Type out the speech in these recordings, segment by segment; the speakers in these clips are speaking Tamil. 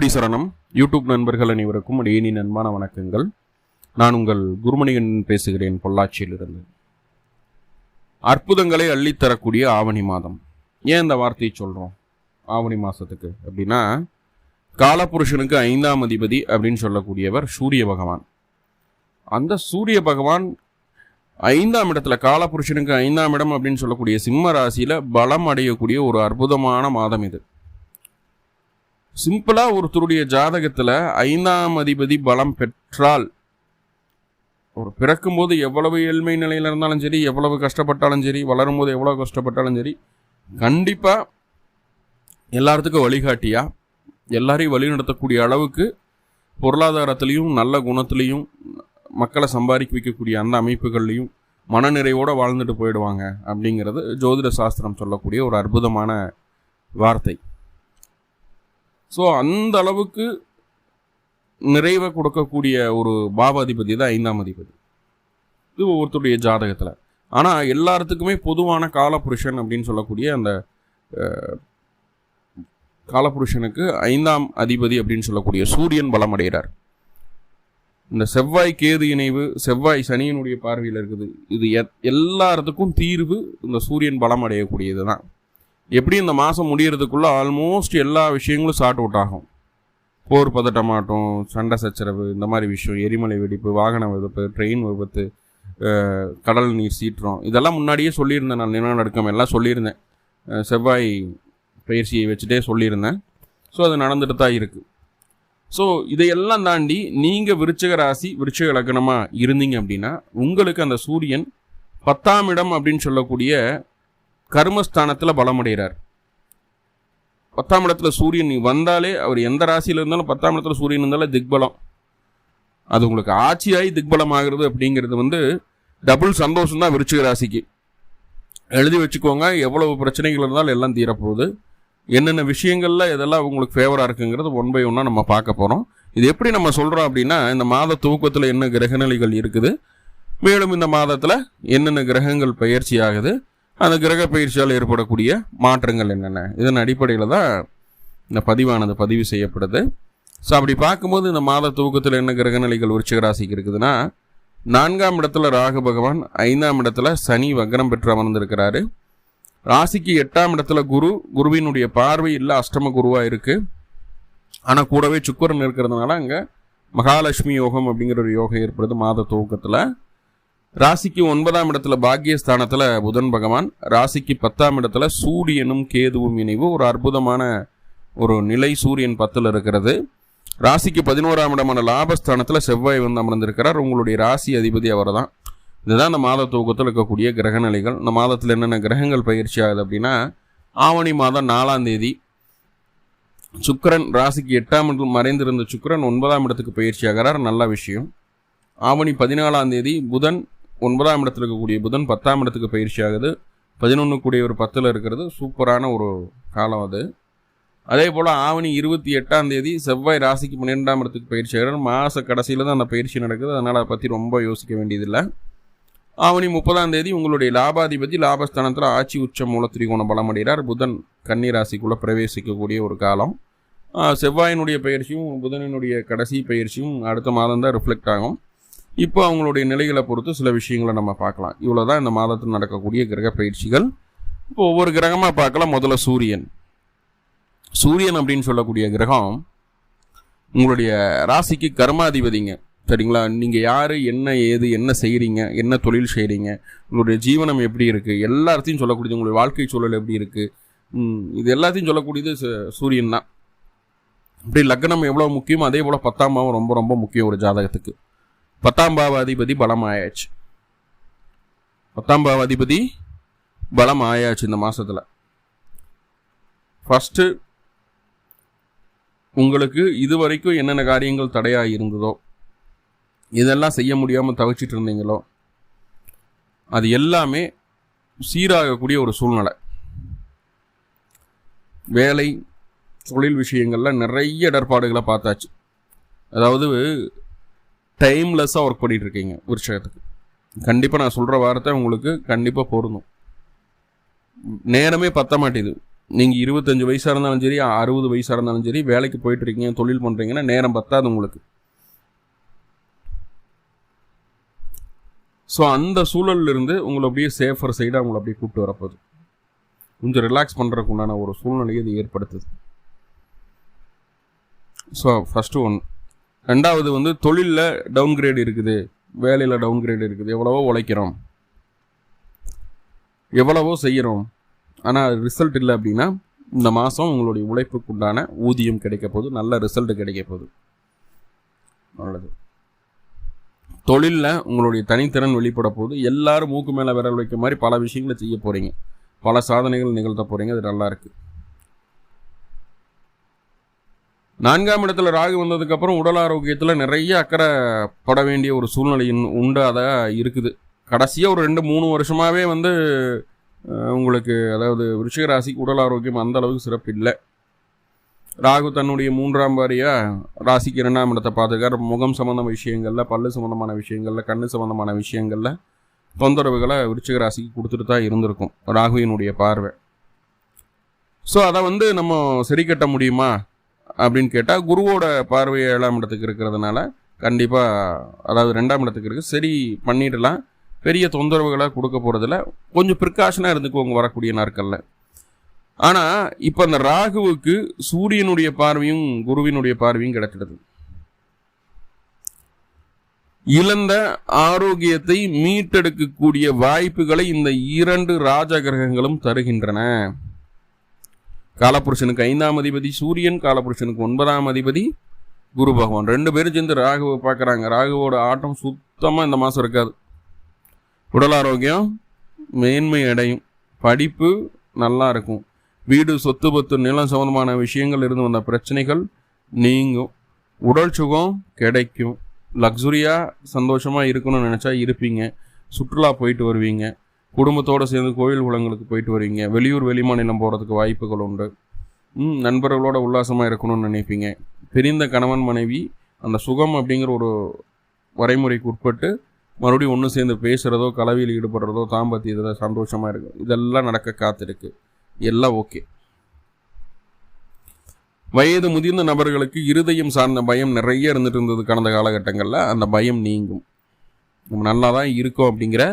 குருவடி சரணம். யூடியூப் நண்பர்கள் அனைவருக்கும் அடியேனின் நண்பான வணக்கங்கள். நான் உங்கள் குருமணிகன் பேசுகிறேன் பொள்ளாச்சியிலிருந்து. அற்புதங்களை அள்ளித்தரக்கூடிய ஆவணி மாதம். ஏன் இந்த வார்த்தையை சொல்கிறோம் ஆவணி மாதத்துக்கு அப்படின்னா காலபுருஷனுக்கு ஐந்தாம் அதிபதி அப்படின்னு சொல்லக்கூடியவர் சூரிய பகவான். அந்த சூரிய பகவான் ஐந்தாம் இடத்துல காலபுருஷனுக்கு ஐந்தாம் இடம் அப்படின்னு சொல்லக்கூடிய சிம்ம ராசியில் பலம் அடையக்கூடிய ஒரு அற்புதமான மாதம் இது. சிம்பிளாக ஒருத்தருடைய ஜாதகத்தில் ஐந்தாம் அதிபதி பலம் பெற்றால் ஒரு பிறக்கும்போது எவ்வளவு ஏழ்மை நிலையில் இருந்தாலும் சரி எவ்வளவு கஷ்டப்பட்டாலும் சரி வளரும் போது எவ்வளோ கஷ்டப்பட்டாலும் சரி கண்டிப்பாக எல்லாத்துக்கும் வழிகாட்டியா எல்லாரையும் வழிநடத்தக்கூடிய அளவுக்கு பொருளாதாரத்துலேயும் நல்ல குணத்துலேயும் மக்களை சம்பாதிக்க வைக்கக்கூடிய அந்த அமைப்புகள்லையும் மனநிறைவோடு வாழ்ந்துட்டு போயிடுவாங்க அப்படிங்கிறது ஜோதிட சாஸ்திரம் சொல்லக்கூடிய ஒரு அற்புதமான வார்த்தை. ஸோ அந்த அளவுக்கு நிறைவை கொடுக்கக்கூடிய ஒரு பாவாதிபதி தான் ஐந்தாம் அதிபதி. இது ஒவ்வொருத்தருடைய ஜாதகத்தில். ஆனால் எல்லாத்துக்குமே பொதுவான காலபுருஷன் அப்படின்னு சொல்லக்கூடிய அந்த காலபுருஷனுக்கு ஐந்தாம் அதிபதி அப்படின்னு சொல்லக்கூடிய சூரியன் பலம் அடைகிறார். இந்த செவ்வாய் கேது இணைவு செவ்வாய் சனியினுடைய பார்வையில் இருக்குது. இது எ- எல்லாத்துக்கும் தீர்வு இந்த சூரியன் பலம் அடையக்கூடியது தான் எப்படி இந்த மாதம் முடிகிறதுக்குள்ளே ஆல்மோஸ்ட் எல்லா விஷயங்களும் சார்ட் அவுட் ஆகும். போர் பதட்டமாட்டம் சண்டை சச்சரவு இந்த மாதிரி விஷயம் எரிமலை வெடிப்பு வாகன விபத்து ட்ரெயின் விபத்து கடல் நீர் சீற்றம் இதெல்லாம் முன்னாடியே சொல்லியிருந்தேன் நான். நிலநடுக்கம் எல்லாம் சொல்லியிருந்தேன். செவ்வாய் பயிற்சியை வச்சுட்டே சொல்லியிருந்தேன். ஸோ அது நடந்துட்டு தான் இருக்குது ஸோ இதையெல்லாம் தாண்டி நீங்கள் விருச்சக ராசி விருச்சிக லக்னமாக இருந்தீங்க அப்படின்னா உங்களுக்கு அந்த சூரியன் பத்தாம் இடம் அப்படின்னு சொல்லக்கூடிய கர்மஸ்தானத்தில் பலமடைகிறார் பத்தாம் இடத்துல சூரியன் வந்தாலே அவர் எந்த ராசியில் இருந்தாலும் பத்தாம் இடத்துல சூரியன் இருந்தாலே திக்பலம். அது உங்களுக்கு ஆட்சியாகி திக்பலம் ஆகுறது அப்படிங்கிறது வந்து டபுள் சந்தோஷம் தான் விருச்சிக ராசிக்கு. எழுதி வச்சுக்கோங்க எவ்வளவு பிரச்சனைகள் இருந்தாலும் எல்லாம் தீரப்போகுது. என்னென்ன விஷயங்களில் இதெல்லாம் உங்களுக்கு ஃபேவராக இருக்குங்கிறது ஒன் பை ஒன்னாக நம்ம பார்க்க போகிறோம் இது எப்படி நம்ம சொல்கிறோம் அப்படின்னா இந்த மாத துவக்கத்தில் என்ன கிரகநிலைகள் இருக்குது மேலும் இந்த மாதத்தில் என்னென்ன கிரகங்கள் பயிற்சி ஆகுது அந்த கிரக பயிற்சியால் ஏற்படக்கூடிய மாற்றங்கள் என்னென்ன? இதன் அடிப்படையில் தான் இந்த பதிவானது பதிவு செய்யப்படுது. ஸோ அப்படி பார்க்கும்போது இந்த மாத துவக்கத்தில் என்ன கிரகநிலைகள் விருச்சிக ராசிக்கு இருக்குதுன்னா நான்காம் இடத்துல ராகு பகவான் ஐந்தாம் இடத்துல சனி வக்ரம் பெற்று அமர்ந்திருக்கிறாரு. ராசிக்கு எட்டாம் இடத்துல குரு குருவினுடைய பார்வை இல்லை அஷ்டம குருவாக இருக்குது ஆனால் கூடவே சுக்கரன் இருக்கிறதுனால அங்கே மகாலட்சுமி யோகம் அப்படிங்கிற ஒரு யோகம் ஏற்படுது மாத துவக்கத்தில். ராசிக்கு ஒன்பதாம் இடத்துல பாக்கியஸ்தானத்தில் புதன் பகவான் ராசிக்கு பத்தாம் இடத்துல சூரியனும் கேதுவும் இணைவு. ஒரு அற்புதமான ஒரு நிலை சூரியன் பத்தில் இருக்கிறது. ராசிக்கு பதினோராம் இடமான லாபஸ்தானத்தில் செவ்வாய் வந்து அமர்ந்திருக்கிறார். உங்களுடைய ராசி அதிபதி அவர் தான் இதுதான் இந்த மாத துவக்கத்தில் இருக்கக்கூடிய கிரக நிலைகள். இந்த மாதத்தில் என்னென்ன கிரகங்கள் பயிற்சி ஆகுது அப்படின்னா ஆவணி மாதம் நாலாம் தேதி சுக்கிரன் ராசிக்கு எட்டாம் இடத்தில் மறைந்திருந்த சுக்கிரன் ஒன்பதாம் இடத்துக்கு பயிற்சி ஆகிறார். நல்ல விஷயம். ஆவணி பதினாலாம் தேதி புதன் ஒன்பதாம் இடத்துல இருக்கக்கூடிய புதன் பத்தாம் இடத்துக்கு பயிற்சி ஆகுது. பதினொன்று கூடிய ஒரு பத்தில் இருக்கிறது. சூப்பரான ஒரு காலம் அது. அதே போல் ஆவணி இருபத்தி எட்டாம் தேதி செவ்வாய் ராசிக்கு பன்னிரெண்டாம் இடத்துக்கு பயிற்சி ஆகிறது மாத கடைசியில் தான் அந்த பயிற்சி நடக்குது. அதனால் அதை பற்றி ரொம்ப யோசிக்க வேண்டியதில்லை. ஆவணி முப்பதாம் தேதி உங்களுடைய லாபாதிபதி லாபஸ்தானத்தில் ஆட்சி உச்ச மூல திரிகோணம் பலமடைகிறார் புதன் கன்னி ராசிக்குள்ளே பிரவேசிக்கக்கூடிய ஒரு காலம். செவ்வாயினுடைய பயிற்சியும் புதனினுடைய கடைசி பயிற்சியும் அடுத்த மாதம் தான் ரிஃப்ளெக்ட் ஆகும். இப்போ அவங்களுடைய நிலைகளை பொறுத்து சில விஷயங்களை நம்ம பார்க்கலாம். இவ்வளோ தான் இந்த மாதத்தில் நடக்கக்கூடிய கிரக பயிற்சிகள். இப்போ ஒவ்வொரு கிரகமாக பார்க்கலாம். முதல்ல சூரியன். சூரியன் அப்படின்னு சொல்லக்கூடிய கிரகம் உங்களுடைய ராசிக்கு கர்மாதிபதிங்க. சரிங்களா? நீங்கள் யார் என்ன ஏது என்ன செய்கிறீங்க என்ன தொழில் செய்கிறீங்க உங்களுடைய ஜீவனம் எப்படி இருக்குது எல்லாத்தையும் சொல்லக்கூடியது உங்களுடைய வாழ்க்கை சூழல் எப்படி இருக்குது இது எல்லாத்தையும் சொல்லக்கூடியது சு- சூரியன் தான். இப்படி லக்னம் எவ்வளோ முக்கியமோ அதே போல் பத்தாம் பாவம் ரொம்ப ரொம்ப முக்கியம் ஒரு ஜாதகத்துக்கு. பத்தாம் பாவாதிபதி பலம் ஆயாச்சு பத்தாம் பாவாதிபதி பலம் ஆயாச்சு இந்த மாசத்துல. ஃபஸ்ட்டு உங்களுக்கு இது வரைக்கும் என்னென்ன காரியங்கள் தடையா இருந்ததோ இதெல்லாம் செய்ய முடியாமல் தவிச்சிட்டு இருந்தீங்களோ அது எல்லாமே சீராகக்கூடிய ஒரு சூழ்நிலை. வேலை தொழில் விஷயங்களில் நிறைய இடர்பாடுகளை பார்த்தாச்சு. அதாவது டைம்லெஸ்ஸாக ஒர்க் பண்ணிகிட்டு இருக்கீங்க விருட்சகத்துக்கு கண்டிப்பாக நான் சொல்கிற வார்த்தை உங்களுக்கு கண்டிப்பாக பொருந்தும். நேரமே பத்த மாட்டேது நீங்கள் இருபத்தஞ்சு வயசாக இருந்தாலும் சரி அறுபது வயசாக இருந்தாலும் சரி வேலைக்கு போயிட்டுருக்கீங்க தொழில் பண்ணுறீங்கன்னா நேரம் பத்தாது உங்களுக்கு. ஸோ அந்த சூழல்ல இருந்து உங்களை அப்படியே சேஃபர் சைடாக உங்களை அப்படியே கூப்பிட்டு வரப்போகுது. கொஞ்சம் ரிலாக்ஸ் பண்ணுறதுக்கு உண்டான ஒரு சூழ்நிலையை இது ஏற்படுத்துது. ஸோ ஃபஸ்ட்டு ஒன் ரெண்டாவது வந்து தொழிலில் டவுன் கிரேட் இருக்குது. வேலையில் டவுன் கிரேட் இருக்குது. எவ்வளவோ உழைக்கிறோம். எவ்வளவோ செய்கிறோம் ஆனால் ரிசல்ட் இல்லை அப்படின்னா இந்த மாதம் உங்களுடைய உழைப்புக்கு உண்டான ஊதியம் கிடைக்க போகுது. நல்ல ரிசல்ட் கிடைக்க போகுது. நல்லது தொழிலில் உங்களுடைய தனித்திறன் வெளிப்பட போகுது. எல்லாரும் மூக்கு மேலே விரல் வைக்க மாதிரி பல விஷயங்களை செய்ய போகிறீங்க பல சாதனைகள் நிகழ்த்த போகிறீங்க அது நல்லா இருக்குது நான்காம் இடத்துல ராகு வந்ததுக்கப்புறம் உடல் ஆரோக்கியத்தில் நிறைய அக்கறை பட வேண்டிய ஒரு சூழ்நிலை உண்டு அதை இருக்குது. கடைசியாக ஒரு ரெண்டு மூணு வருஷமாகவே வந்து உங்களுக்கு அதாவது விருஷிக ராசிக்கு உடல் ஆரோக்கியம் அந்த அளவுக்கு சிறப்பு இல்லை ராகு தன்னுடைய மூன்றாம் வாரியாக ராசிக்கு இரண்டாம் இடத்தை பார்த்துக்கார் முகம் சம்மந்த விஷயங்களில் பல்லு சம்மந்தமான விஷயங்களில் கண்ணு சம்மந்தமான விஷயங்களில் தொந்தரவுகளை விருச்சிக ராசிக்கு கொடுத்துட்டு தான் இருந்திருக்கும் ராகுவினுடைய பார்வை. ஸோ அதை வந்து நம்ம சரி கட்ட முடியுமா? அப்படின்னு கேட்டால் குருவோட பார்வை ஏழாம் இடத்துக்கு இருக்கிறதுனால கண்டிப்பாக அதாவது ரெண்டாம் இடத்துக்கு இருக்குது சரி பண்ணிடலாம். பெரிய தொந்தரவுகளாக கொடுக்க போகிறதில்ல கொஞ்சம் ப்ரிகாஷனாக இருந்துக்குவாங்க வரக்கூடிய நாட்களில். ஆனால் இப்போ அந்த ராகுவுக்கு சூரியனுடைய பார்வையும் குருவினுடைய பார்வையும் கிடைச்சிடுது. இழந்த ஆரோக்கியத்தை மீட்டெடுக்கக்கூடிய வாய்ப்புகளை இந்த இரண்டு ராஜ கிரகங்களும் தருகின்றன. காலபுருஷனுக்கு ஐந்தாம் அதிபதி சூரியன் காலபுருஷனுக்கு ஒன்பதாம் அதிபதி குரு பகவான். ரெண்டு பேரும் சேர்ந்து ராகுவை பார்க்குறாங்க. ராகுவோட ஆட்டம் சுத்தமாக இந்த மாதம் இருக்காது. உடல் ஆரோக்கியம் மேன்மை அடையும். படிப்பு நல்லா இருக்கும். வீடு சொத்து பத்து நிலம் சம்பந்தமான விஷயங்கள் இருந்து வந்த பிரச்சனைகள் நீங்கும். உடல் சுகம் கிடைக்கும். லக்ஸுரியாக சந்தோஷமாக இருக்கணும்னு நினச்சா இருப்பீங்க. சுற்றுலா போயிட்டு வருவீங்க. குடும்பத்தோடு சேர்ந்து கோயில் குளங்களுக்கு போயிட்டு வருவீங்க வெளியூர் வெளிமாநிலம் போகிறதுக்கு வாய்ப்புகள் உண்டு. நண்பர்களோட உல்லாசமாக இருக்கணும்னு நினைப்பீங்க. பிரிந்த கணவன் மனைவி அந்த சுகம் அப்படிங்கிற ஒரு வரைமுறைக்கு உட்பட்டு மறுபடியும் ஒன்று சேர்ந்து பேசுகிறதோ கலவையில் ஈடுபடுறதோ தாம்பத்தியத்தில் சந்தோஷமாக இருக்கும். இதெல்லாம் நடக்க காத்திருக்கு. எல்லாம் ஓகே. வயது முதிர்ந்த நபர்களுக்கு இருதயம் சார்ந்த பயம் நிறைய இருந்துட்டு இருந்தது கடந்த காலகட்டங்களில். அந்த பயம் நீங்கும். நம்ம நல்லா தான் இருக்கோம் அப்படிங்கிற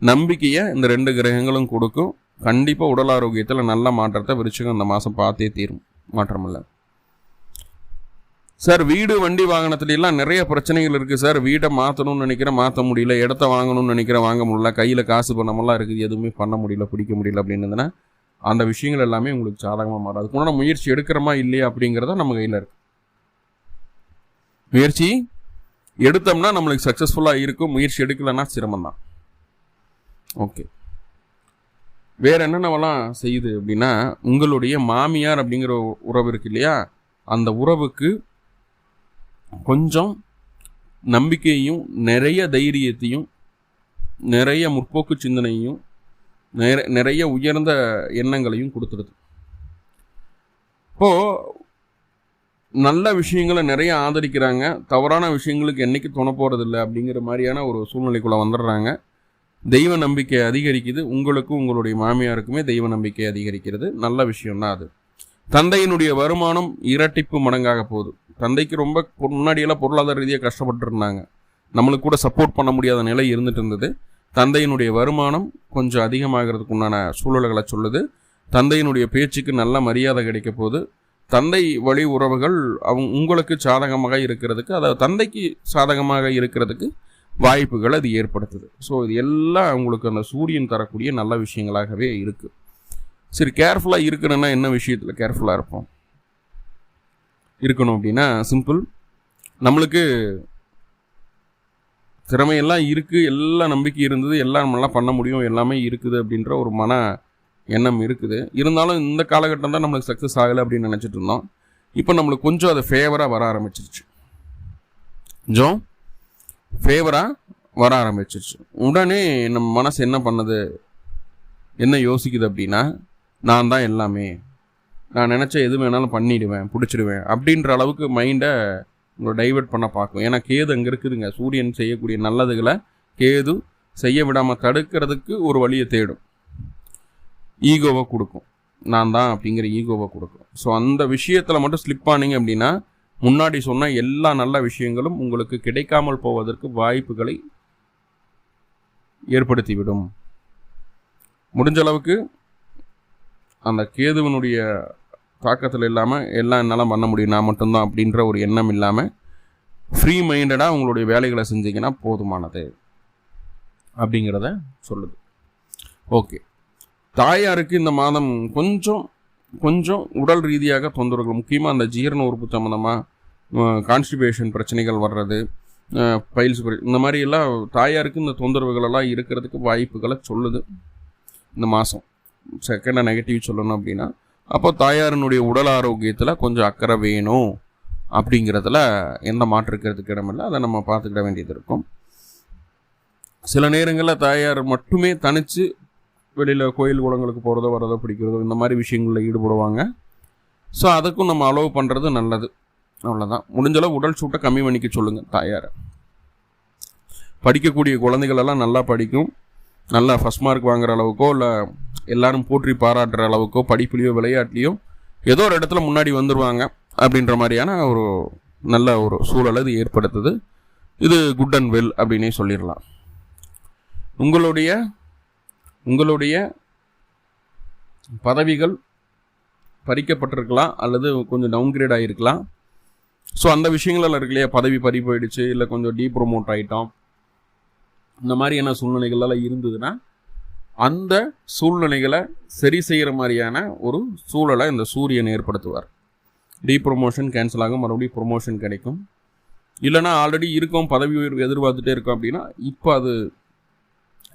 நம்பிக்கையை இந்த ரெண்டு கிரகங்களும் கொடுக்கும். கண்டிப்பாக உடல் ஆரோக்கியத்தில் நல்ல மாற்றத்தை விருச்சிகம் இந்த மாதம் பார்த்தே தீரும். மாற்றமில்லை. சார் வீடு வண்டி வாகனத்துலலாம் நிறைய பிரச்சனைகள் இருக்குது சார். வீட்டை மாற்றணும்னு நினைக்கிறேன் மாற்ற முடியல. இடத்த வாங்கணும்னு நினைக்கிறேன் வாங்க முடியல. கையில் காசு பண்ணமெல்லாம் இருக்குது எதுவுமே பண்ண முடியல பிடிக்க முடியல அப்படின்னு அந்த விஷயங்கள் எல்லாமே உங்களுக்கு சாதகமாக மாறும். அதுக்குள்ள முயற்சி எடுக்கிறோமா இல்லையா அப்படிங்கிறத நம்ம கையில் இருக்கு. முயற்சி எடுத்தோம்னா நம்மளுக்கு சக்ஸஸ்ஃபுல்லாக இருக்கும். முயற்சி எடுக்கலைன்னா சிரமம் தான் ஓகே. வேறு என்னென்னவெல்லாம் செய்யுது அப்படின்னா உங்களுடைய மாமியார் அப்படிங்கிற உறவு இருக்கு இல்லையா? அந்த உறவுக்கு கொஞ்சம் நம்பிக்கையும் நிறைய தைரியத்தையும் நிறைய முற்போக்கு சிந்தனையும் நிறைய உயர்ந்த எண்ணங்களையும் கொடுத்துருது. இப்போது நல்ல விஷயங்களை நிறைய ஆதரிக்கிறாங்க. தவறான விஷயங்களுக்கு என்றைக்கு துணை போகிறதில்ல அப்படிங்கிற மாதிரியான ஒரு சூழ்நிலைக்குள்ளே வந்துடுறாங்க. தெய்வ நம்பிக்கை அதிகரிக்குது. உங்களுக்கும் உங்களுடைய மாமியாருக்குமே தெய்வ நம்பிக்கை அதிகரிக்கிறது. நல்ல விஷயம்னா அது. தந்தையினுடைய வருமானம் இரட்டிப்பு மடங்காக போகுது. தந்தைக்கு ரொம்ப முன்னாடியெல்லாம் பொருளாதார ரீதியாக கஷ்டப்பட்டு இருந்தாங்க நம்மளுக்கு கூட சப்போர்ட் பண்ண முடியாத நிலை இருந்துட்டு இருந்தது. தந்தையினுடைய வருமானம் கொஞ்சம் அதிகமாகிறதுக்கு உண்டான சூழல்களை சொல்லுது. தந்தையினுடைய பேச்சுக்கு நல்ல மரியாதை கிடைக்க போகுது. தந்தை வழி உறவுகள் அவங்க உங்களுக்கு சாதகமாக இருக்கிறதுக்கு அதாவது தந்தைக்கு சாதகமாக இருக்கிறதுக்கு வாய்ப்புகளை அது ஏற்படுத்துது. ஸோ இது எல்லாம் உங்களுக்கு அந்த சூரியன் தரக்கூடிய நல்ல விஷயங்களாகவே இருக்குது சரி கேர்ஃபுல்லாக இருக்கணும்னா என்ன விஷயத்தில் கேர்ஃபுல்லாக இருப்போம்? இருக்கணும் அப்படின்னா சிம்பிள் நம்மளுக்கு திறமையெல்லாம் இருக்குது எல்லா நம்பிக்கை இருந்தது எல்லாம் நம்மளாம் பண்ண முடியும் எல்லாமே இருக்குது அப்படின்ற ஒரு மன எண்ணம் இருக்குது. இருந்தாலும் இந்த காலகட்டம் தான் நம்மளுக்கு சக்ஸஸ் ஆகலை அப்படின்னு நினச்சிட்டு இருந்தோம். இப்போ நம்மளுக்கு கொஞ்சம் அது ஃபேவராக வர ஆரம்பிச்சிருச்சு. கொஞ்சம் ஃபேவராக வர ஆரம்பிச்சிருச்சு. உடனே நம்ம மனசு என்ன பண்ணுது? என்ன யோசிக்குது அப்படின்னா நான் தான் எல்லாமே. நான் நினச்ச எது வேணாலும் பண்ணிடுவேன் பிடிச்சிடுவேன் அப்படின்ற அளவுக்கு மைண்டை உங்களை டைவெர்ட் பண்ண பார்க்கும். ஏன்னா கேது அங்கே இருக்குதுங்க. சூரியன் செய்யக்கூடிய நல்லதுகளை கேது செய்ய விடாமல் தடுக்கிறதுக்கு ஒரு வழியை தேடும். ஈகோவை கொடுக்கும். நான் தான் அப்படிங்கிற ஈகோவை கொடுக்கும். ஸோ அந்த விஷயத்தில் மட்டும் ஸ்லிப் ஆனீங்க அப்படின்னா முன்னாடி சொன்ன எல்லா நல்ல விஷயங்களும் உங்களுக்கு கிடைக்காமல் போவதற்கு வாய்ப்புகளை ஏற்படுத்திவிடும். முடிஞ்ச அளவுக்கு அந்த கேதுவனுடைய தாக்கத்தில் இல்லாமல் எல்லாம் என்னால் பண்ண முடியும் நான் மட்டும்தான் அப்படின்ற ஒரு எண்ணம் இல்லாமல் ஃப்ரீ மைண்டடாக உங்களுடைய வேலைகளை செஞ்சீங்கன்னா போதுமானது அப்படிங்கிறத சொல்லுது. ஓகே தாயாருக்கு இந்த மாதம் கொஞ்சம் கொஞ்சம் உடல் ரீதியாக தொந்தரவுகள் முக்கியமாக அந்த ஜீரண உறுப்பு சம்மந்தமாக கான்ஸ்டிபேஷன் பிரச்சனைகள் வர்றது பைல்ஸ் இந்த மாதிரி எல்லாம் தாயாருக்கு இந்த தொந்தரவுகளெல்லாம் இருக்கிறதுக்கு வாய்ப்புகளை சொல்லுது இந்த மாதம் செகண்டாக நெகட்டிவ் சொல்லணும் அப்படின்னா அப்போ தாயாரினுடைய உடல் ஆரோக்கியத்தில் கொஞ்சம் அக்கறை வேணும் அப்படிங்கிறதுல எந்த மாற்றுக்கிறதுக்கு இடமில்லை. அதை நம்ம பார்த்துக்கிட வேண்டியது இருக்கும். சில நேரங்களில் தாயார் மட்டுமே தனித்து வெளியில் கோயில் குளங்களுக்கு போகிறதோ வரதோ பிடிக்கிறதோ இந்த மாதிரி விஷயங்களில் ஈடுபடுவாங்க. ஸோ அதுக்கும் நம்ம அலோவ் பண்ணுறது நல்லது. அவ்வளோதான் முடிஞ்சளவு உடல் சூட்டை கம்மி பண்ணிக்க சொல்லுங்கள் தாயாரை. படிக்கக்கூடிய குழந்தைகளெல்லாம் நல்லா படிக்கும். நல்லா ஃபஸ்ட் மார்க் வாங்குற அளவுக்கோ இல்லை எல்லாரும் போற்றி பாராட்டுற அளவுக்கோ படிப்புலையோ விளையாட்டுலையோ ஏதோ ஒரு இடத்துல முன்னாடி வந்துடுவாங்க அப்படின்ற மாதிரியான ஒரு நல்ல ஒரு சூழலை இது ஏற்படுத்துது. இது குட் அண்ட் வெல் அப்படின்னே சொல்லிடலாம். உங்களுடைய உங்களுடைய பதவிகள் பறிக்கப்பட்டிருக்கலாம் அல்லது கொஞ்சம் டவுன்கிரேட் ஆகிருக்கலாம் ஸோ அந்த விஷயங்களெல்லாம் இருக்கு இல்லையா பதவி பறி போயிடுச்சு இல்லை கொஞ்சம் டீ ப்ரொமோட் ஆகிட்டோம் இந்த மாதிரியான சூழ்நிலைகள்லாம் இருந்ததுன்னா அந்த சூழ்நிலைகளை சரி செய்கிற மாதிரியான ஒரு சூழலை இந்த சூரியன் ஏற்படுத்துவார். டீ ப்ரொமோஷன் கேன்சல் ஆகும் மறுபடியும் ப்ரொமோஷன் கிடைக்கும். இல்லைனா ஆல்ரெடி இருக்கும் பதவி உயர்வு எதிர்பார்த்துட்டே இருக்கோம் அப்படின்னா இப்போ அது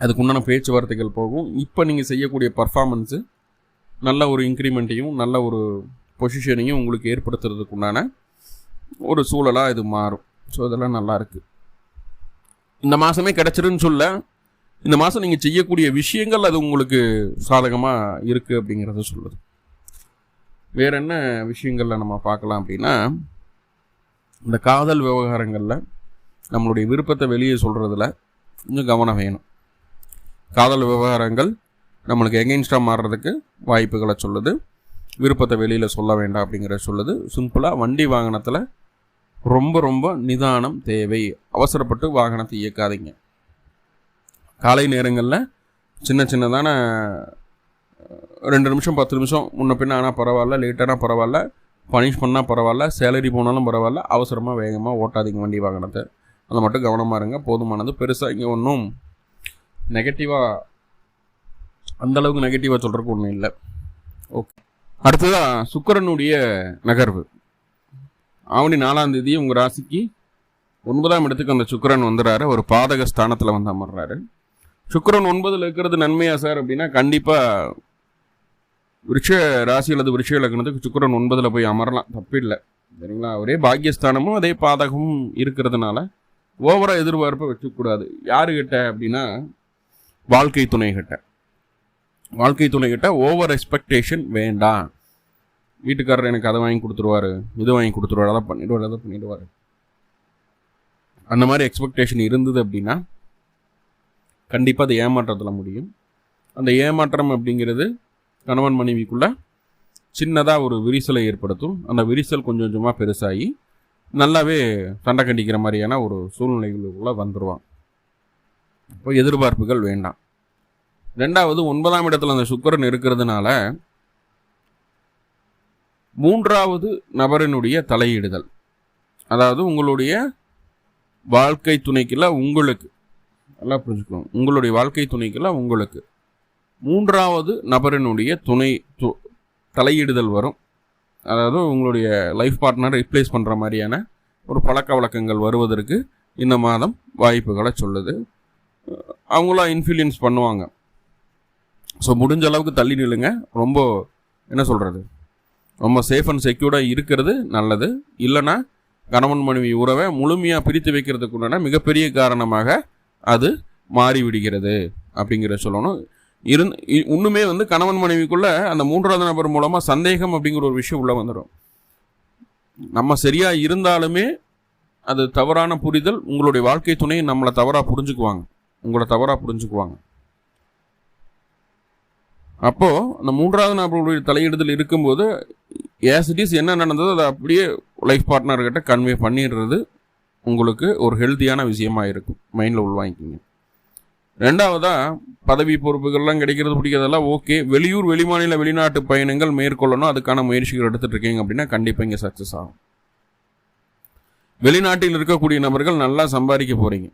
அதுக்குண்டான பேச்சுவார்த்தைகள் போகும். இப்போ நீங்கள் செய்யக்கூடிய பர்ஃபார்மன்ஸு நல்ல ஒரு இன்க்ரிமெண்ட்டையும் நல்ல ஒரு பொசிஷனையும் உங்களுக்கு ஏற்படுத்துறதுக்கு உண்டான ஒரு சூழலாக இது மாறும். ஸோ இதெல்லாம் நல்லா இருக்குது இந்த மாதமே கிடச்சிருன்னு சொல்ல இந்த மாதம் நீங்கள் செய்யக்கூடிய விஷயங்கள் அது உங்களுக்கு சாதகமாக இருக்குது அப்படிங்கிறத சொல்லுது. வேற என்ன விஷயங்களில் நம்ம பார்க்கலாம் அப்படின்னா இந்த காதல் விவகாரங்களில் நம்மளுடைய விருப்பத்தை வெளியே சொல்கிறதுல கொஞ்சம் கவனம் வேணும். காதல் விவகாரங்கள் நம்மளுக்கு எகெயின்ஸ்டாக மாறுறதுக்கு வாய்ப்புகளை சொல்லுது. விருப்பத்தை வெளியில் சொல்ல வேண்டாம் அப்படிங்கிற சொல்லுது. சிம்பிளாக வண்டி வாகனத்தில் ரொம்ப ரொம்ப நிதானம் தேவை. அவசரப்பட்டு வாகனத்தை இயக்காதீங்க. காலை நேரங்களில் சின்ன சின்னதான ரெண்டு நிமிஷம் பத்து நிமிஷம் முன்ன பின்ன ஆனால் பரவாயில்ல லேட்டானா பரவாயில்ல பனிஷ் பண்ணால் பரவாயில்ல சேலரி போனாலும் பரவாயில்ல அவசரமாக வேகமாக ஓட்டாதீங்க வண்டி வாகனத்தை. அதை மட்டும் கவனமாக இருங்க. போதுமானது. பெருசாக இங்கே ஒன்றும் நெகட்டிவாக அந்தளவுக்கு நெகட்டிவாக சொல்கிறதுக்கு ஒன்றும் இல்லை. ஓகே அடுத்ததாக சுக்கரனுடைய நகர்வு. ஆவணி நாலாம் தேதி உங்கள் ராசிக்கு ஒன்பதாம் இடத்துக்கு அந்த சுக்கரன் வந்துடுறாரு ஒரு பாதக ஸ்தானத்தில் வந்து அமர்றாரு. சுக்கரன் ஒன்பதில் இருக்கிறது நன்மையா சார் அப்படின்னா கண்டிப்பாக விருட்ச ராசி அல்லது விருட்ச இலக்கணத்துக்கு சுக்கரன் ஒன்பதில் போய் அமரலாம். தப்பில்லை. சரிங்களா? ஒரே பாக்கியஸ்தானமும் அதே பாதகமும் இருக்கிறதுனால ஓவராக எதிர்பார்ப்பை வச்சுக்கூடாது. யாருக்கிட்ட அப்படின்னா வாழ்க்கை துணைகிட்ட. வாழ்க்கை துணைகிட்ட ஓவர் எக்ஸ்பெக்டேஷன் வேண்டாம். வீட்டுக்காரர் எனக்கு அதை வாங்கி கொடுத்துருவாரு இது வாங்கி கொடுத்துருவாரு அதை பண்ணிடுவார் அதை பண்ணிடுவார். அந்த மாதிரி எக்ஸ்பெக்டேஷன் இருந்தது அப்படின்னா கண்டிப்பாக அது ஏமாற்றத்தில் முடியும். அந்த ஏமாற்றம் அப்படிங்கிறது கணவன் மனைவிக்குள்ளே சின்னதாக ஒரு விரிசலை ஏற்படுத்தும். அந்த விரிசல் கொஞ்சம் கொஞ்சமாக பெருசாகி நல்லாவே சண்டை கண்டிக்கிற மாதிரியான ஒரு சூழ்நிலைகளுக்குள்ளே வந்துடுவான் இப்போ எதிர்பார்ப்புகள் வேண்டாம். ரெண்டாவது ஒன்பதாம் இடத்துல அந்த சுக்கரன் இருக்கிறதுனால மூன்றாவது நபரினுடைய தலையிடுதல். அதாவது உங்களுடைய வாழ்க்கை துணைக்குள்ள உங்களுக்கு நல்லா புரிஞ்சுக்கணும். உங்களுடைய வாழ்க்கை துணைக்குள்ள உங்களுக்கு மூன்றாவது நபரினுடைய துணை தலையிடுதல் வரும். அதாவது உங்களுடைய லைஃப் பார்ட்னர் ரிப்ளேஸ் பண்ணுற மாதிரியான ஒரு பழக்க வழக்கங்கள் வருவதற்கு இந்த மாதம் வாய்ப்புகளை சொல்லுது. அவங்களாம் இன்ஃப்ளூயன்ஸ் பண்ணுவாங்க. ஸோ முடிஞ்ச அளவுக்கு தள்ளி நில்லுங்க. ரொம்ப என்ன சொல்கிறது ரொம்ப சேஃப் அண்ட் செக்யூர்டாக இருக்கிறது நல்லது. இல்லைன்னா கணவன் மனைவி உறவை முழுமையாக பிரித்து வைக்கிறதுக்குண்டான மிகப்பெரிய காரணமாக அது மாறிவிடுகிறது அப்படிங்கிற சொல்லணும். இருந் இன்னுமே வந்து கணவன் மனைவிக்குள்ளே அந்த மூன்றாவது நபர் மூலமாக சந்தேகம் அப்படிங்கிற ஒரு விஷயம் உள்ளே வந்துடும் நம்ம சரியாக இருந்தாலுமே அது தவறான புரிதல் உங்களுடைய வாழ்க்கை துணையை நம்மளை தவறாக புரிஞ்சுக்குவாங்க. உங்களை தவறாக புரிஞ்சுக்குவாங்க. அப்போது அந்த மூன்றாவது நபருடைய தலையிடுதல் இருக்கும்போது இஸ் என்ன நடந்ததோ அதை அப்படியே லைஃப் பார்ட்னர்கிட்ட கன்வே பண்ணிடுறது உங்களுக்கு ஒரு ஹெல்த்தியான விஷயமா இருக்கும். மைண்டில் உள்வாங்கிக்கிங்க. ரெண்டாவதாக பதவி பொறுப்புகள்லாம் கிடைக்கிறது பிடிக்கிறதெல்லாம் ஓகே வெளியூர் வெளிமாநில வெளிநாட்டு பயணங்கள் மேற்கொள்ளணும். அதுக்கான முயற்சிகள் எடுத்துகிட்டு இருக்கீங்க அப்படின்னா கண்டிப்பாக இங்கே சக்ஸஸ் ஆகும். வெளிநாட்டில் இருக்கக்கூடிய நபர்கள் நல்லா சம்பாதிக்க போகிறீங்க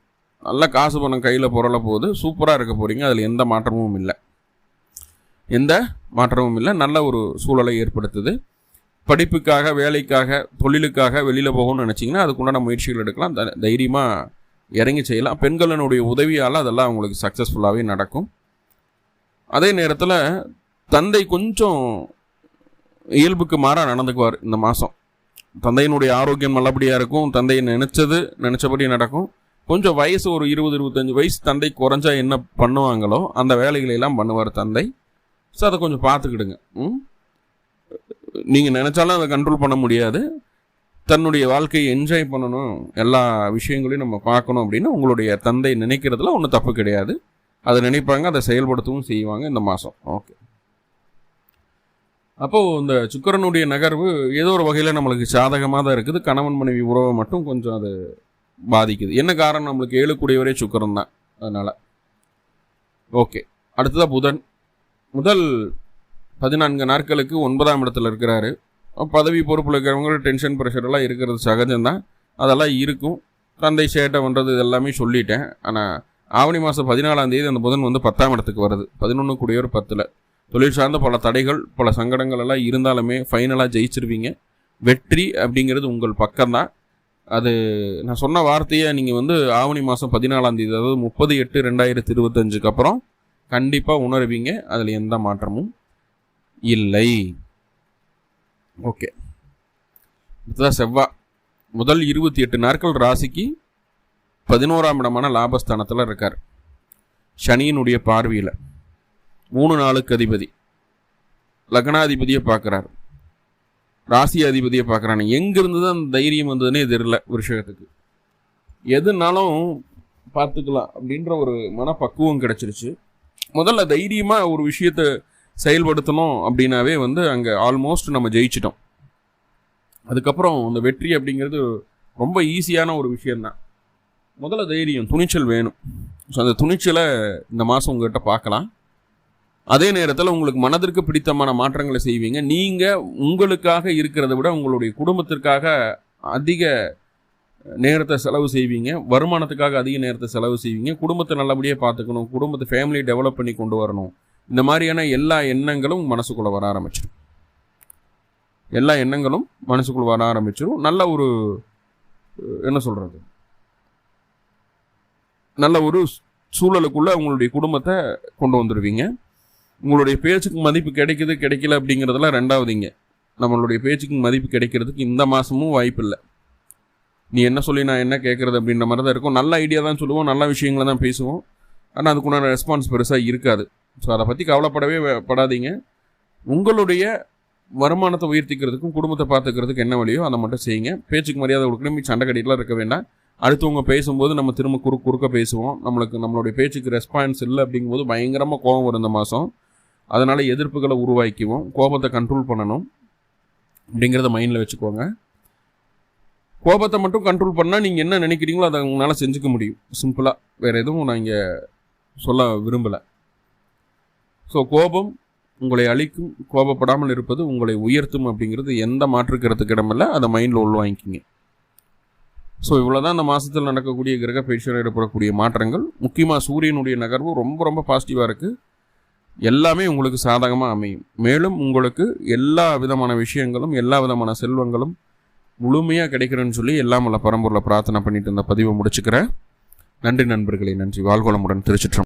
நல்லா காசு பணம் கையில் புரள போகுது சூப்பராக இருக்க போகிறீங்க அதில் எந்த மாற்றமும் இல்லை. எந்த மாற்றமும் இல்லை. நல்ல ஒரு சூழலை ஏற்படுத்துது. படிப்புக்காக வேலைக்காக தொழிலுக்காக வெளியில் போகணும்னு நினச்சிங்கன்னா அதுக்குண்டான முயற்சிகள் எடுக்கலாம். த தைரியமாக இறங்கி செய்யலாம். பெண்களினுடைய உதவியால் அதெல்லாம் அவங்களுக்கு சக்ஸஸ்ஃபுல்லாகவே நடக்கும். அதே நேரத்தில் தந்தை கொஞ்சம் இயல்புக்கு மாறாக நடந்துக்குவார் இந்த மாதம் தந்தையினுடைய ஆரோக்கியம் நல்லபடியாக இருக்கும். தந்தையை நினச்சது நினச்சபடி நடக்கும். கொஞ்சம் வயசு ஒரு இருபது இருபத்தஞ்சி வயசு தந்தை குறைஞ்சா என்ன பண்ணுவாங்களோ அந்த வேலைகளையெல்லாம் பண்ணுவார் தந்தை. ஸோ அதை கொஞ்சம் பார்த்துக்கிடுங்க. ம்? நீங்கள் நினச்சாலும் அதை கண்ட்ரோல் பண்ண முடியாது. தன்னுடைய வாழ்க்கையை என்ஜாய் பண்ணணும். எல்லா விஷயங்களையும் நம்ம பார்க்கணும் அப்படின்னு உங்களுடைய தந்தை நினைக்கிறதுல ஒன்றும் தப்பு கிடையாது. அதை நினைப்பாங்க அதை செயல்படுத்தவும் செய்வாங்க இந்த மாதம் ஓகே அப்போது இந்த சுக்கரனுடைய நகர்வு ஏதோ ஒரு வகையில் நம்மளுக்கு சாதகமாக தான் இருக்குது. கணவன் மனைவி உறவை மட்டும் கொஞ்சம் அது பாதிக்குது. என்ன காரணம்? நம்மளுக்கு ஏழுக்கூடியவரே சுக்கரன் தான். அதனால். ஓகே அடுத்ததாக புதன். முதல் பதினான்கு நாட்களுக்கு ஒன்பதாம் இடத்துல இருக்கிறாரு. பதவி பொறுப்பில் இருக்கிறவங்க டென்ஷன் ப்ரெஷர் எல்லாம் இருக்கிறது சகஜம்தான். அதெல்லாம் இருக்கும். தந்தை சேட்டை பண்ணுறது இதெல்லாமே சொல்லிட்டேன். ஆனால் ஆவணி மாதம் பதினாலாம் தேதி அந்த புதன் வந்து பத்தாம் இடத்துக்கு வருது. பதினொன்று கூடியவர் பத்தில். தொழில் சார்ந்த பல தடைகள் பல சங்கடங்கள் எல்லாம் இருந்தாலுமே ஃபைனலாக ஜெயிச்சிருவீங்க. வெற்றி அப்படிங்கிறது உங்கள் பக்கம்தான். அது நான் சொன்ன வார்த்தையை நீங்கள் வந்து ஆவணி மாதம் பதினாலாம் தேதி அதாவது முப்பது எட்டு ரெண்டாயிரத்தி இருபத்தஞ்சுக்கு அப்புறம் கண்டிப்பாக உணர்வீங்க. அதில் எந்த மாற்றமும் இல்லை. ஓகே. இதுதான் செவ்வாய் முதல் இருபத்தி எட்டு நாட்கள் ராசிக்கு பதினோராம் இடமான லாபஸ்தானத்தில் இருக்கார். சனியினுடைய பார்வையில் மூணு நாளுக்கு அதிபதி. லக்னாதிபதியை பார்க்குறாரு. ராசி அதிபதியை பார்க்குறாங்க எங்கேருந்து தான் அந்த தைரியம் வந்ததுன்னே தெரில விஷயத்துக்கு எதுனாலும் பார்த்துக்கலாம் அப்படின்ற ஒரு மனப்பக்குவம் கிடச்சிருச்சு. முதல்ல தைரியமாக ஒரு விஷயத்த செயல்படுத்தணும் அப்படின்னாவே வந்து அங்கே ஆல்மோஸ்ட் நம்ம ஜெயிச்சிட்டோம். அதுக்கப்புறம் அந்த வெற்றி அப்படிங்கிறது ரொம்ப ஈஸியான ஒரு விஷயந்தான் முதல்ல தைரியம் துணிச்சல் வேணும். ஸோ அந்த துணிச்சலை இந்த மாதம் உங்கள்கிட்ட பார்க்கலாம். அதே நேரத்தில் உங்களுக்கு மனதிற்கு பிடித்தமான மாற்றங்களை செய்வீங்க. நீங்கள் உங்களுக்காக இருக்கிறத விட உங்களுடைய குடும்பத்திற்காக அதிக நேரத்தை செலவு செய்வீங்க வருமானத்துக்காக அதிக நேரத்தை செலவு செய்வீங்க குடும்பத்தை நல்லபடியாக பார்த்துக்கணும் குடும்பத்தை ஃபேமிலியை டெவலப் பண்ணி கொண்டு வரணும். இந்த மாதிரியான எல்லா எண்ணங்களும் மனசுக்குள்ளே வர ஆரம்பிச்சிடும் எல்லா எண்ணங்களும் மனசுக்குள்ளே வர ஆரம்பிச்சிடும் நல்ல ஒரு என்ன சொல்கிறது நல்ல ஒரு சூழலுக்குள்ளே உங்களுடைய குடும்பத்தை கொண்டு வந்துடுவீங்க உங்களுடைய பேச்சுக்கு மதிப்பு கிடைக்குது கிடைக்கல அப்படிங்கிறதெல்லாம் ரெண்டாவதுங்க. நம்மளுடைய பேச்சுக்கு மதிப்பு கிடைக்கிறதுக்கு இந்த மாதமும் வாய்ப்பு இல்லை நீ என்ன சொல்லி நான் என்ன கேட்குறது அப்படின்ற மாதிரி தான் இருக்கும். நல்ல ஐடியா தான் சொல்லுவோம் நல்ல விஷயங்களை தான் பேசுவோம். ஆனால் அதுக்குண்டான ரெஸ்பான்ஸ் பெருசாக இருக்காது. ஸோ அதை பற்றி கவலைப்படவே படாதீங்க. உங்களுடைய வருமானத்தை உயர்த்திக்கிறதுக்கும் குடும்பத்தை பார்த்துக்கிறதுக்கு என்ன வழியோ அதை மட்டும் செய்யுங்க. பேச்சுக்கு மரியாதை கொடுக்கணும் சண்டை கட்டிலாம் இருக்க வேண்டாம். அடுத்தவங்க பேசும்போது நம்ம திரும்ப குறு குறுக்க பேசுவோம். நம்மளுக்கு நம்மளுடைய பேச்சுக்கு ரெஸ்பான்ஸ் இல்லை அப்படிங்கும்போது பயங்கரமாக கோபம் வரும் இந்த மாதம் அதனால் எதிர்ப்புகளை உருவாக்கிவோம் கோபத்தை கண்ட்ரோல் பண்ணணும். அப்படிங்கிறத மைண்டில் வச்சுக்கோங்க. கோபத்தை மட்டும் கண்ட்ரோல் பண்ணால் நீங்கள் என்ன நினைக்கிறீங்களோ அதை உங்களால் செஞ்சுக்க முடியும். சிம்பிளாக வேறு எதுவும் நான் இங்கே சொல்ல விரும்பலை. ஸோ கோபம் உங்களை அழிக்கும் கோபப்படாமல் இருப்பது உங்களை உயர்த்தும் அப்படிங்கிறது எந்த மாற்றுக்கிறதுக்கு இடமில்லை. அதை மைண்டில் உள்வாங்கிக்கிங்க. ஸோ இவ்வளோ தான் இந்த மாதத்தில் நடக்கக்கூடிய கிரக பயிற்சியில் ஏற்படக்கூடிய மாற்றங்கள். முக்கியமாக சூரியனுடைய நகர்வு ரொம்ப ரொம்ப பாசிட்டிவாக இருக்குது எல்லாமே உங்களுக்கு சாதகமாக அமையும். மேலும் உங்களுக்கு எல்லா விதமான விஷயங்களும் எல்லா விதமான செல்வங்களும் முழுமையாக கிடைக்கிறேன்னு சொல்லி எல்லாம் உள்ள பரம்பூரில் பிரார்த்தனை பண்ணிட்டு இருந்த பதிவை முடிச்சுக்கிறேன். நன்றி நண்பர்களே நன்றி. வாழ்கோளமுடன் திருச்சிற்றம்